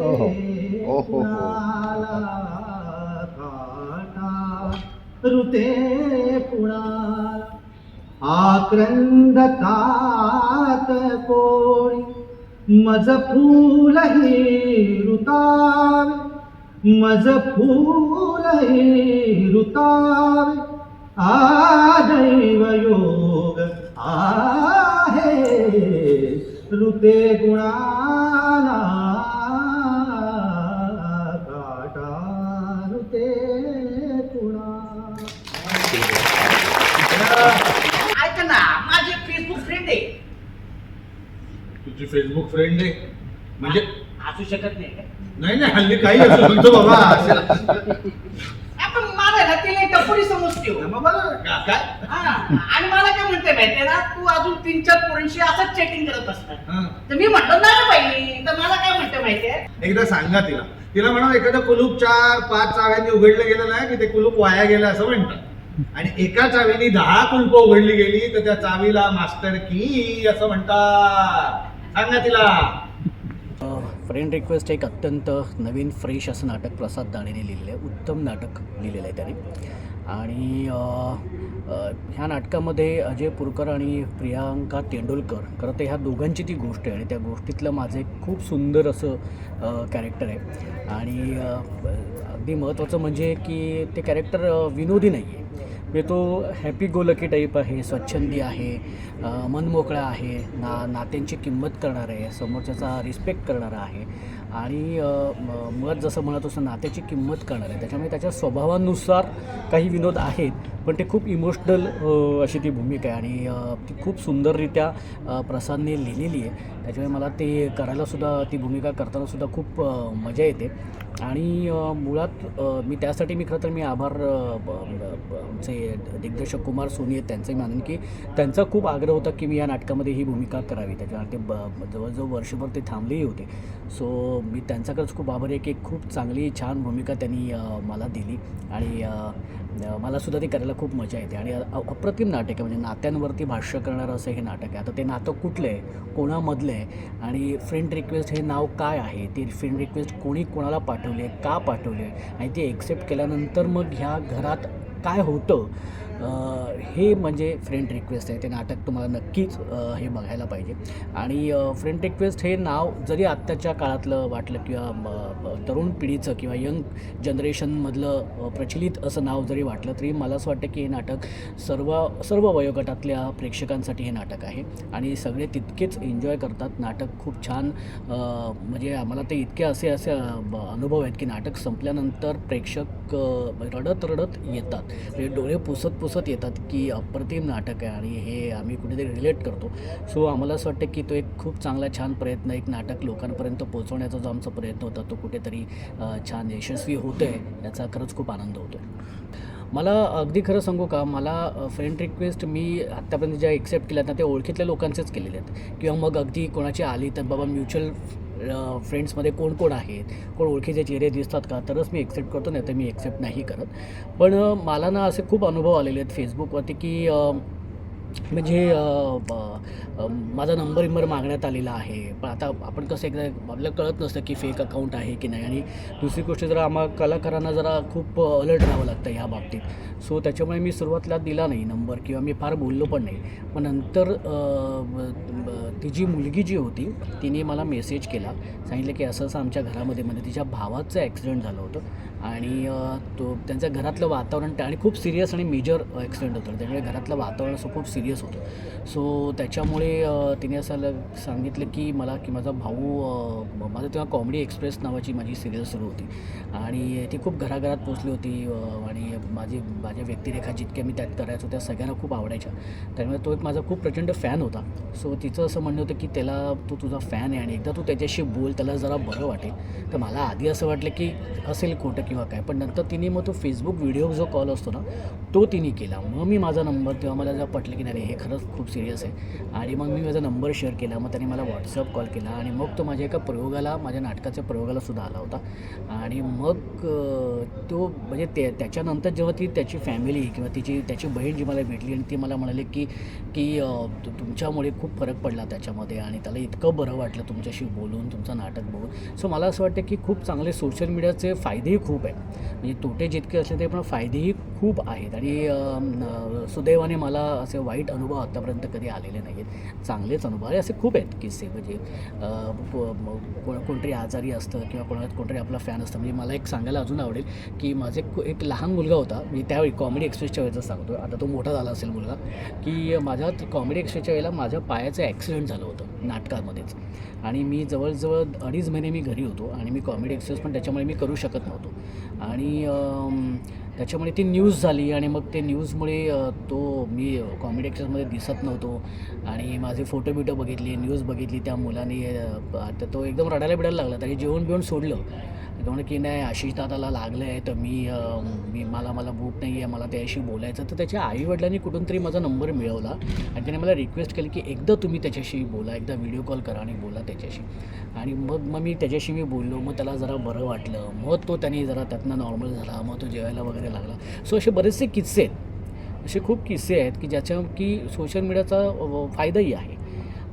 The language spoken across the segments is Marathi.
ओहो. ओहो. काटारुते कुणाला आक्रंदकात कोणी मज फूल रुतावे मज फूल रुतावे आदैव योग आहे. ऋते गुणाला फेसबुक फ्रेंड आहे म्हणजे असू शकत नाही का? नाही नाही हल्ली काही असू शकतो. बाबा असेल आपण मला ना तिला टपुरी समजते हो. बाबा, का- काय? हा, आणि मला काय म्हणते माहितीये ना तू अजून तीन चार पोरींशी असंच चॅटिंग करत असतात हं. तर मी म्हटलं नाही बाई. तर मला काय म्हणते माहितीये? एकदा सांगा तिला. तिला म्हणा एखादं कुलूप चार पाच चाव्यांनी उघडलं गेलं ना की ते कुलूप वाया गेलं असं म्हणतात. आणि एका चावीने दहा कुलप उघडली गेली तर त्या चावीला मास्टर की असं म्हणतात. सांगा तिला. फ्रेंड रिक्वेस्ट एक अत्यंत नवीन फ्रेश असं नाटक प्रसाद दाणेने लिहिलेलं आहे. उत्तम नाटक लिहिलेलं आहे त्याने. आणि ह्या नाटकामध्ये अजय पुरकर आणि प्रियांका तेंडुलकर खरं तर ह्या दोघांची ती गोष्ट आहे आणि त्या गोष्टीतलं माझं एक खूप सुंदर असं कॅरेक्टर आहे. आणि अगदी महत्त्वाचं म्हणजे की ते कॅरेक्टर विनोदी नाही आहे म्हणजे तो हॅपी गो लकी टाईप आहे स्वच्छंदी आहे मनमोकळा आहे ना नात्यांची किंमत करणारा आहे समोरच्याचा रिस्पेक्ट करणारा आहे. आणि म- मुळात जसं म्हणत असं नात्याची किंमत करणार आहे. त्याच्यामुळे त्याच्या स्वभावानुसार काही विनोद आहेत पण ते खूप इमोशनल अशी ती भूमिका आहे. आणि ती खूप सुंदररित्या प्रसादने लिहिलेली आहे. त्याच्यामुळे मला ते करायलासुद्धा ती भूमिका करतानासुद्धा खूप मजा येते. आणि मुळात मी त्यासाठी मी खरं तर मी आभार ब- आमचे दिग्दर्शक कुमार सोनी आहेत त्यांचंही मानेन की त्यांचा खूप आग्रह होता की मी या नाटकामध्ये ही भूमिका करावी. त्याच्यावर ते ब जवळजवळ वर्षभर ते थांबलेही होते. सो मी त्यांच्याकडंच खूप आभारी आहे की खूप चांगली छान भूमिका त्यांनी मला दिली. आणि मला सुद्धा मलासुद्धा ती करायला खूप मजा येते. आणि अप्रतिम नाटक आहे. म्हणजे नात्यांवरती भाष्य करणारं असं हे नाटक आहे. आता ते नातं कुठलं आहे? कोणामधलं आहे? आणि फ्रेंड रिक्वेस्ट हे नाव काय आहे? ती फ्रेंड रिक्वेस्ट कोणी कोणाला पाठवली आहे? का पाठवली आहे? आणि ते एक्सेप्ट केल्यानंतर मग ह्या घरात काय होतं? हे म्हणजे फ्रेंड रिक्वेस्ट आहे. ते नाटक तुम्हाला नक्कीच हे बघायला पाहिजे. आणि फ्रेंड रिक्वेस्ट हे नाव जरी आत्ताच्या काळातलं वाटलं किंवा तरुण पिढीचं किंवा यंग जनरेशनमधलं प्रचलित असं नाव जरी वाटलं तरी मला असं वाटतं की हे नाटक सर्व सर्व वयोगटातल्या प्रेक्षकांसाठी हे नाटक आहे. आणि सगळे तितकेच एन्जॉय करतात. नाटक खूप छान म्हणजे आम्हाला ते इतके असे असे अनुभव आहेत की नाटक संपल्यानंतर प्रेक्षक रडत रडत येतात. म्हणजे डोळे पुसत पुसत येतात की अप्रतिम नाटक आहे आणि हे आम्ही कुठेतरी रिलेट करतो. सो आम्हाला असं वाटतं की तो एक खूप चांगला छान प्रयत्न एक नाटक लोकांपर्यंत पोहोचवण्याचा जो आमचा प्रयत्न होता तो कुठेतरी छान यशस्वी होतो आहे याचा खरंच खूप आनंद होतो आहे मला अगदी खरं सांगू का? मला फ्रेंड रिक्वेस्ट मी आत्तापर्यंत ज्या एक्सेप्ट केल्यात ना ते ओळखीतल्या लोकांचेच केलेले आहेत. किंवा मग अगदी कोणाची आली तर बाबा म्युच्युअल फ्रेंड्समध्ये कोण कोण आहेत? कोण ओळखीचे चेहरे दिसतात का? तरच मी एक्सेप्ट करतो नाही तर मी एक्सेप्ट नाही करत. पण मला ना असे खूप अनुभव आलेले आहेत फेसबुकवरती की म्हणजे ब- माझा नंबर विंबर मागण्यात आलेला आहे. पण आता आपण कसं एकदा आपल्याला कळत नसतं की फेक अकाउंट आहे की नाही. आणि दुसरी गोष्ट जरा आम्हा कलाकारांना जरा खूप अलर्ट राहावं लागतं ह्या बाबतीत. सो त्याच्यामुळे मी सुरुवातीला दिला नाही नंबर किंवा मी फार बोललो पण नाही. पण नंतर तिची मुलगी जी होती तिने मला मेसेज केला. सांगितलं की असं असं आमच्या घरामध्ये म्हणजे तिच्या भावाचं ॲक्सिडेंट झालं होतं. आणि तो त्यांच्या घरातलं वातावरण त्या- आणि खूप सिरियस आणि मेजर ॲक्सिडेंट होतं. त्यामुळे घरातलं वातावरण असं खूप सिरियस होतं. सो त्याच्यामुळे तिने असं सांगितलं की मला की माझा भाऊ माझं तेव्हा कॉमेडी एक्सप्रेस नावाची माझी सिरियल सुरू होती. आणि ती खूप घराघरात पोचली होती आणि माझी माझ्या व्यक्तिरेखा जितक्या मी त्यात करायचो त्या सगळ्यांना खूप आवडायच्या. त्यामुळे तो एक माझा खूप प्रचंड फॅन होता. सो तिचं असं म्हणणं होतं की त्याला तो तुझा फॅन आहे आणि एकदा तू त्याच्याशी बोल त्याला जरा बरं वाटेल. तर मला आधी असं वाटलं की असेल खोटं किंवा काय पण नंतर तिने मग तो फेसबुक व्हिडिओ जो कॉल असतो ना तो तिने केला. मग मी माझा नंबर तेव्हा मला जेव्हा पटलं की नाही हे खरंच खूप सिरियस आहे. आणि मग मी माझा नंबर शेअर केला मग त्याने मला व्हॉट्सअप कॉल केला आणि मग तो माझ्या एका प्रयोगाला माझ्या नाटकाच्या प्रयोगाला सुद्धा आला होता. आणि मग तो म्हणजे ते त्याच्यानंतर जेव्हा ती त्याची फॅमिली किंवा तिची त्याची बहीण जी मला भेटली आणि ती मला म्हणाली की की तुमच्यामुळे खूप फरक पडला त्याच्यामध्ये आणि त्याला इतकं बरं वाटलं तुमच्याशी बोलून तुमचं नाटक बघून. सो मला असं वाटतं की खूप चांगले सोशल मीडियाचे फायदेही खूप आहेत. म्हणजे तोटे जितके असले तरी पण फायदेही खूप आहेत आणि सुदैवाने मला असे वाईट अनुभव आत्तापर्यंत कधी आलेले नाही आहेत चांगलेच अनुभव आणि असे खूप आहेत किस्से. म्हणजे कोण कोणतरी आजारी असतं किंवा कोणा कोणतरी आपला फॅन असतं. म्हणजे मला एक सांगायला अजून आवडेल की माझे एक लहान मुलगा होता. मी त्यावेळी कॉमेडी एक्सप्रेसच्या वेळेचा सांगतो आता तो मोठा झाला असेल मुलगा. की माझ्या कॉमेडी एक्सप्रेसच्या वेळेला माझ्या पायाचं ॲक्सिडेंट झालं होतं नाटकामध्येच. आणि मी जवळजवळ अडीच महिने मी घरी होतो आणि मी कॉमेडी एक्सप्रेस पण त्याच्यामुळे मी करू शकत नव्हतो. आणि त्याच्यामुळे ती न्यूज झाली आणि मग ते न्यूजमुळे तो मी कॉमेडी ॲक्टर्समध्ये दिसत नव्हतो. आणि माझे फोटो बिटो बघितले न्यूज बघितली त्या मुलाने तर तो एकदम रडायला बिडायला लागला. त्याने जेवण बिवून सोडलं. तो म्हणे की नाही आशिष दादाला लागलं आहे तर मी मी मला मला भूक नाही आहे मला त्याच्याशी बोलायचं तर त्याच्या आईवडिलांनी कुठून तरी माझा नंबर मिळवला आणि त्याने मला रिक्वेस्ट केली की एकदा तुम्ही त्याच्याशी बोला एकदा व्हिडिओ कॉल करा आणि बोला त्याच्याशी. आणि मग मग मी त्याच्याशी मी बोललो मग त्याला जरा बरं वाटलं. मग तो त्याने जरा त्यातनं नॉर्मल झाला मग तो जेवायला वगैरे लागला. सो असे बरेचसे किस्से आहेत. असे खूप किस्से आहेत की ज्याच्या की सोशल मीडियाचा फायदाही आहे.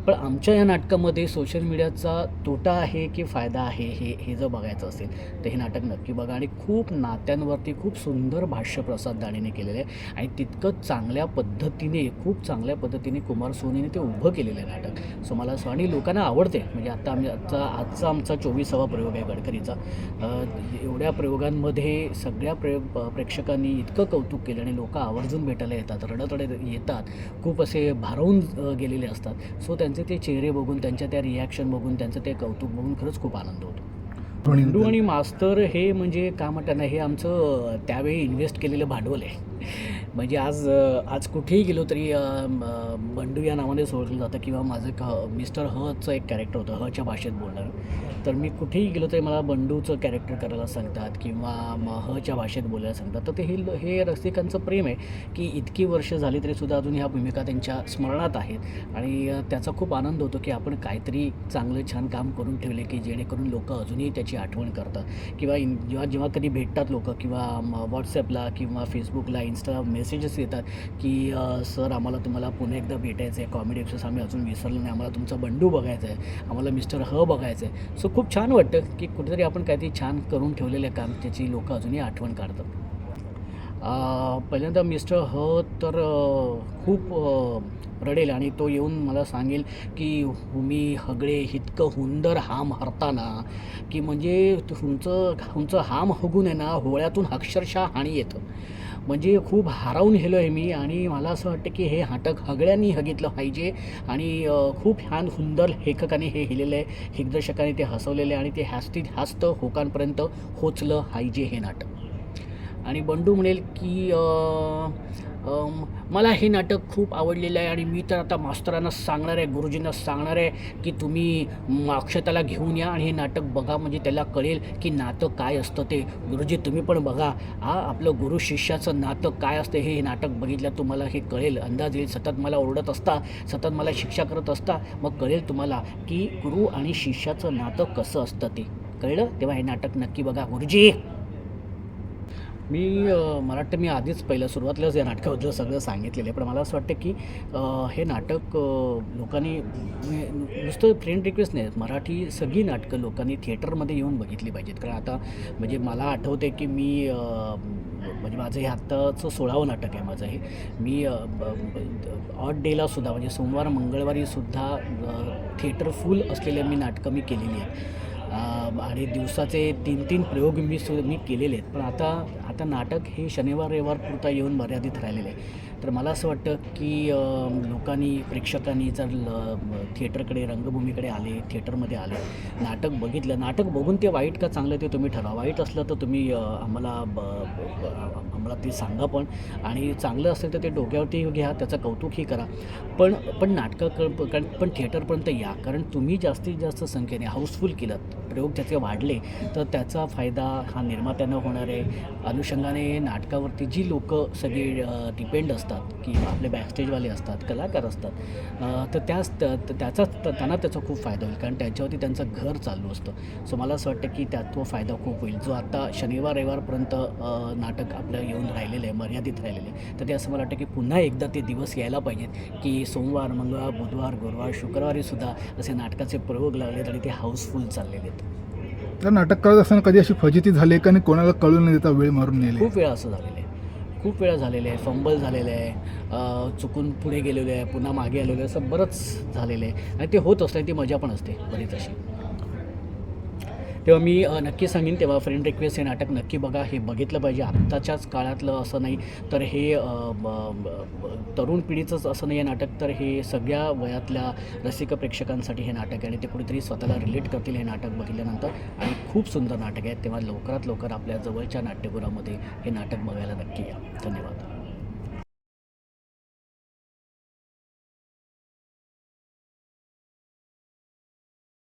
पण आमच्या या नाटकामध्ये सोशल मीडियाचा तोटा आहे की फायदा आहे हे हे जर बघायचं असेल तर हे नाटक नक्की बघा. आणि खूप नात्यांवरती खूप सुंदर भाष्य प्रसाद दाणेने केलेलं आहे. आणि तितकं चांगल्या पद्धतीने खूप चांगल्या पद्धतीने कुमार सोनीने ते उभं केलेलं आहे नाटक. सो मला असं आणि लोकांना आवडते म्हणजे आता आम्ही आजचा आजचा आमचा चोवीसावा प्रयोग आहे गडकरीचा. एवढ्या प्रयोगांमध्ये सगळ्या प्रयोग प्रेक्षकांनी इतकं कौतुक केलं आणि लोक आवर्जून भेटायला येतात रडत रडत येतात. खूप असे भारावून गेलेले असतात. सो त्यांचं ते चेहरे बघून त्यांच्या त्या रिॲक्शन बघून त्यांचं ते कौतुक बघून खरंच खूप आनंद होतो. बंडू आणि मास्तर हे म्हणजे का म्हणतात ना हे आमचं त्यावेळी इन्व्हेस्ट केलेलं भांडवल आहे. म्हणजे आज आज कुठेही गेलो तरी बंडू या नावानेच ओळखलं जातं किंवा माझं क मिस्टर हचं एक कॅरेक्टर होतं हच्या भाषेत बोलणार. तर मी कुठेही गेलो तरी मला बंडूचं कॅरेक्टर करायला सांगतात किंवा म हच्या भाषेत बोलायला सांगतात. तर ते हे हे रसिकांचं प्रेम आहे की इतकी वर्ष झाली तरी सुद्धा अजून ह्या भूमिका त्यांच्या स्मरणात आहेत आणि त्याचा खूप आनंद होतो की आपण काहीतरी चांगलं छान काम करून ठेवले की जेणेकरून लोक अजूनही त्याची आठवण करतात. किंवा इन जेव्हा जेव्हा कधी भेटतात लोक किंवा व्हॉट्सॲपला किंवा फेसबुकला इन्स्टा मेसेजेस येतात की सर आम्हाला तुम्हाला पुन्हा एकदा भेटायचं आहे कॉमेडी एक्सेस आम्ही अजून विसरलो नाही आम्हाला तुमचा बंडू बघायचा आहे आम्हाला मिस्टर ह बघायचं आहे सो खूप छान वाटतं की कुठेतरी आपण काहीतरी छान करून ठेवलेलं काम त्याची लोक अजूनही आठवण काढतात. पहिल्यांदा मिस्टर ह तर खूप रडेल आणि तो येऊन मला सांगेल की हुमी हगळे इतकं हुंदर हाम हरताना की म्हणजे तुमचं तुमचं हाम हगून आहे ना होळ्यातून अक्षरशः हानी येतं. म्हणजे खूप हारावून गेलो आहे मी आणि मला असं वाटतं की हे नाटक हगळ्यांनी हगितलं पाहिजे आणि खूप छान सुंदर लेखकाने हे लिहिलेलं आहे. दिग्दर्शकाने ते हसवलेलं आहे आणि ते हसती हास्त होकांपर्यंत होचलं पाहिजे हे नाटक. आणि बंडू म्हणेल की मला हे नाटक खूप आवडलेलं आहे आणि मी तर आता मास्तरांना सांगणार आहे गुरुजींना सांगणार आहे की तुम्ही अक्षताला घेऊन या आणि हे नाटक बघा म्हणजे त्याला कळेल की नातं काय असतं ते. गुरुजी तुम्ही पण बघा. हा आपलं गुरु शिष्याचं नातं काय असतं हे नाटक बघितलं तुम्हाला हे कळेल. अंदाज येईल सतत मला ओरडत असता सतत मला शिक्षा करत असता मग कळेल तुम्हाला की गुरु आणि शिष्याचं नातं कसं असतं ते. कळलं? तेव्हा हे नाटक नक्की बघा गुरुजी! मी मला वाटतं मी आधीच पहिलं सुरुवातीलाच या नाटकाबद्दल सगळं सांगितलेलं आहे. पण मला असं वाटतं की हे नाटक लोकांनी म्हणजे नुसतं फ्रेंड रिक्वेस्ट नाही मराठी सगळी नाटकं लोकांनी थिएटरमध्ये येऊन बघितली पाहिजेत. कारण आता म्हणजे मला आठवते की मी म्हणजे माझं हे आत्ताचं सोळावं नाटक आहे माझं हे. मी ऑड डेला सुद्धा म्हणजे सोमवार मंगळवारी सुद्धा थिएटर फुल असलेले मी नाटकं मी केलेली आहेत. आणि दिवसाचे तीन तीन प्रयोग मी सु मी केलेले आहेत. पण आता आता नाटक हे शनिवार रविवार पुरता येऊन मर्यादित राहिलेलं आहे. तर मला असं वाटतं की लोकांनी प्रेक्षकांनी जर ल थिएटरकडे रंगभूमीकडे आले थिएटरमध्ये आले नाटक बघितलं नाटक बघून ते वाईट का चांगलं ते तुम्ही ठरवा. वाईट असलं तर तुम्ही आम्हाला ब आम्हाला ते सांगा पण. आणि चांगलं असेल तर ते डोक्यावरती घ्या त्याचं कौतुकही करा. पण पण नाटकं क- पण थिएटरपर्यंत या. कारण तुम्ही जास्तीत जास्त संख्येने हाऊसफुल केलं प्रयोग त्याचे वाढले तर त्याचा फायदा हा निर्मात्यांना होणार आहे. अनुषंगाने नाटकावरती जी लोकं सगळी डिपेंड असतात असतात की आपले बॅकस्टेजवाले असतात कलाकार असतात तर त्याच त्याचा त्यांना त्याचा खूप फायदा होईल कारण त्यांच्यावरती त्यांचं घर चालू असतं. सो मला असं वाटतं की त्यात तो फायदा खूप होईल. जो आता शनिवार रविवारपर्यंत नाटक आपलं येऊन राहिलेलं आहे मर्यादित राहिलेलं आहे तर ते असं मला वाटतं की पुन्हा एकदा ते दिवस यायला पाहिजेत की सोमवार मंगळवार बुधवार गुरुवार शुक्रवारी सुद्धा असे नाटकाचे प्रयोग लागलेत आणि ते हाऊसफुल चाललेले आहेत. तर नाटक करत असताना कधी अशी फजिती झाली का आणि कोणाला कळून न देता वेळ मारून नेली खूप वेळा असं झालेलं आहे. खूप वेळा झालेले आहे. फंबल झालेलं आहे. चुकून पुढे गेलेलो आहे पुन्हा मागे आलेलो आहे. असं बरंच झालेलं आहे. आणि ते होत असतं ती मजा पण असते बरीच अशी. तेव्हा मी नक्की सांगेन तेव्हा फ्रेंड रिक्वेस्ट हे नाटक नक्की बघा. हे बघितलं पाहिजे. आत्ताच्याच काळातलं असं नाही. तर हे ब- तरुण पिढीचंच असं नाही आहे नाटक. तर हे सगळ्या वयातल्या रसिक प्रेक्षकांसाठी हे नाटक आहे. आणि ते कुठेतरी स्वतःला रिलेट करतील हे नाटक बघितल्यानंतर. आणि खूप सुंदर नाटक आहे. तेव्हा लवकरात लवकर आपल्या जवळच्या नाट्यगृहामध्ये हे नाटक बघायला नक्की या. धन्यवाद.